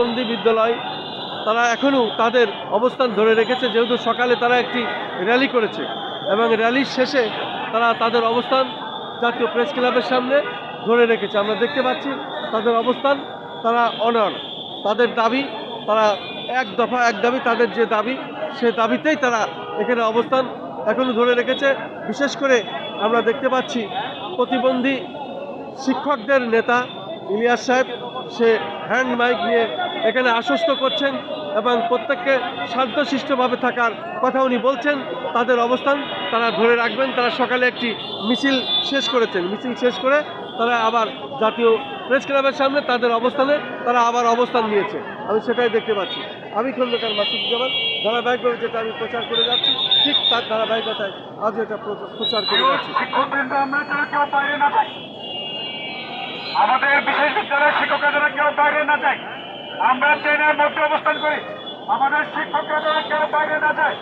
বন্দি বিদ্যালয়, তারা এখনও তাদের অবস্থান ধরে রেখেছে, যেহেতু সকালে তারা একটি র্যালি করেছে এবং র্যালির শেষে তারা তাদের অবস্থান জাতীয় প্রেস ক্লাবের সামনে ধরে রেখেছে। আমরা দেখতে পাচ্ছি তাদের অবস্থান, তারা অনার তাদের দাবি, তারা এক দফা এক দাবি, তাদের যে দাবি, সে দাবিতেই তারা এখানে অবস্থান এখনও ধরে রেখেছে। বিশেষ করে আমরা দেখতে পাচ্ছি প্রতিবন্ধী শিক্ষকদের নেতা ইলিয়াস সাহেব, সে হ্যান্ড মাইক নিয়ে এখানে আশ্বস্ত করছেন এবং প্রত্যেককে শান্তশিষ্টভাবে থাকার কথা উনি বলছেন। তাদের অবস্থান তারা ধরে রাখবেন। তারা সকালে একটি মিছিল শেষ করেছেন। মিছিল শেষ করে তারা আবার জাতীয় প্রেস ক্লাবের সামনে তাদের অবস্থানে তারা আবার অবস্থান নিয়েছে। আমি সেটাই দেখতে পাচ্ছি। আমি খন্দকার মাসুদুজ্জামান ধারাবাহিকভাবে যেটা আমি প্রচার করে যাচ্ছি, ঠিক তার ধারাবাহিকতায় আজ এটা প্র- প্রচার করে যাচ্ছি। আমাদের বিশেষ বিদ্যালয়ের শিক্ষকরা যেন কেউ বাইরে না যায় আমরা ট্রেনের মধ্যে অবস্থান করি। আমাদের শিক্ষকরা যেন কেউ বাইরে না যায়।